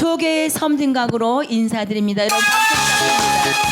조계의 섬진각으로 인사드립니다. 여러분 박수 부탁드립니다.